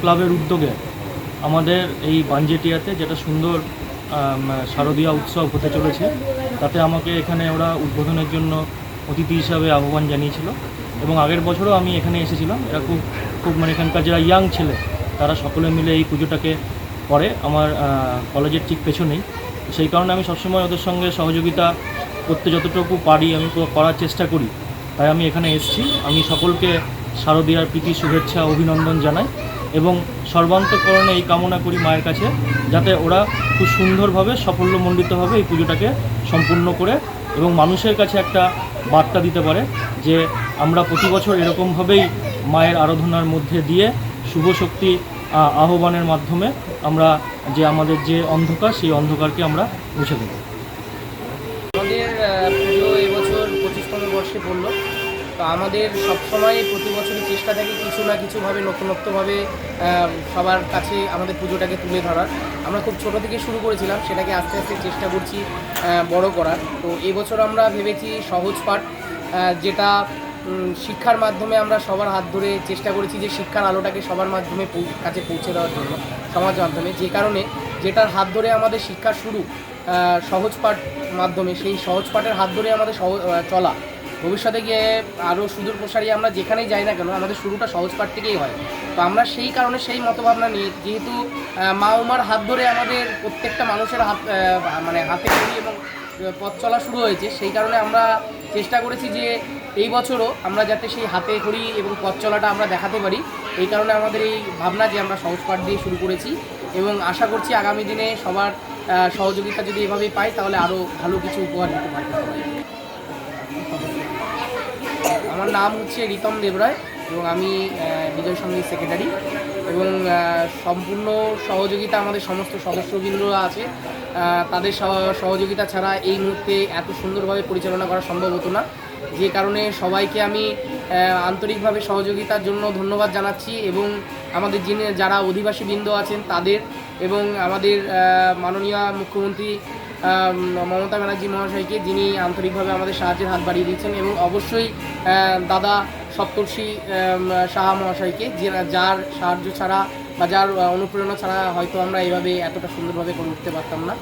ক্লাবের উদ্যোগে আমাদের এই বাঞ্জেটিয়াতে যেটা সুন্দর শারদীয়া উৎসব হতে চলেছে, তাতে আমাকে এখানে ওরা উদ্বোধনের জন্য অতিথি হিসাবে আহ্বান জানিয়েছিল এবং আগের বছরও আমি এখানে এসেছিলাম। এরা খুব খুব মানে এখানকার যারা ইয়াং ছেলে, তারা সকলে মিলে এই পুজোটাকে করে। আমার কলেজের ঠিক পেছনেই। সেই কারণে আমি সবসময় ওদের সঙ্গে সহযোগিতা করতে যতটুকু পারি, আমি করার চেষ্টা করি। তাই আমি এখানে এসেছি। আমি সকলকে শারদীয়ার প্রীতি, শুভেচ্ছা, অভিনন্দন জানাই। এবং সর্বান্তকরণে এই কামনা করি মায়ের কাছে, যাতে ওরা খুব সুন্দরভাবে সাফল্যমণ্ডিতভাবে এই পুজোটাকে সম্পূর্ণ করে এবং মানুষের কাছে একটা বার্তা দিতে পারে যে আমরা প্রতি বছর এরকমভাবেই মায়ের আরাধনার মধ্যে দিয়ে শুভ শক্তি আহ্বানের মাধ্যমে আমরা যে আমাদের যে অন্ধকার, সেই অন্ধকারকে আমরা মুছে দেবো। আমাদের পুজো এবছর বর্ষে পড়ল। তো আমাদের সবসময় প্রতি বছরই চেষ্টা থাকে কিছু না কিছুভাবে নতুনত্বভাবে সবার কাছে আমাদের পুজোটাকে তুলে ধরার। আমরা খুব ছোট থেকে শুরু করেছিলাম, সেটাকে আস্তে আস্তে চেষ্টা করছি বড় করার। তো এবছর আমরা ভেবেছি সহজ পাঠ যেটা শিক্ষার মাধ্যমে আমরা সবার হাত ধরে চেষ্টা করেছি যে শিক্ষার আলোটাকে সবার মাধ্যমে কাছে পৌঁছে দেওয়ার জন্য, সমাজ মাধ্যমে। যে কারণে যেটার হাত ধরে আমাদের শিক্ষা শুরু সহজ পাঠ মাধ্যমে, সেই সহজ পাঠের হাত ধরে আমাদের সহ- চলা। ভবিষ্যতে গিয়ে আরও সুদূর প্রসারী আমরা যেখানেই যাই না কেন, আমাদের শুরুটা সহজ পাঠ থেকেই হয়। তো আমরা সেই কারণে সেই মতভাবনা নিয়ে যেহেতু মা উমার হাত ধরে আমাদের প্রত্যেকটা মানুষের হাত মানে হাতে করি এবং পথ চলা শুরু হয়েছে, সেই কারণে আমরা চেষ্টা করেছি যে এই বছরও আমরা যাতে সেই হাতে করি এবং পথ চলাটা আমরা দেখাতে পারি। এই কারণে আমাদের এই ভাবনা যে আমরা সহজ পাঠ দিয়ে শুরু করেছি এবং আশা করছি আগামী দিনে সবার সহযোগিতা যদি এভাবেই পাই, তাহলে আরও ভালো কিছু উপহার দিতে পারব। আমার নাম হচ্ছে রিতম দেবরায় এবং আমি বিজয় সংগীত সেক্রেটারি এবং সম্পূর্ণ সহযোগিতা আমাদের সমস্ত সদস্যবৃন্দরা আছে। তাদের সহ- সহযোগিতা ছাড়া এই মুহূর্তে এত সুন্দরভাবে পরিচালনা করা সম্ভব হতো না। যে কারণে সবাইকে আমি আন্তরিকভাবে সহযোগিতার জন্য ধন্যবাদ জানাচ্ছি এবং আমাদের যিনি, যারা অধিবাসী বৃন্দ আছেন তাদের এবং আমাদের মাননীয় মুখ্যমন্ত্রী মমতা ব্যানার্জি মহাশয়কে, যিনি আন্তরিকভাবে আমাদের সাহায্যের হাত বাড়িয়ে দিচ্ছেন এবং অবশ্যই দাদা সপ্তর্ষি সাহা মহাশয়কে যার সাহায্য ছাড়া বা যার অনুপ্রেরণা ছাড়া হয়তো আমরা এভাবে এতটা সুন্দরভাবে করে উঠতে পারতাম না।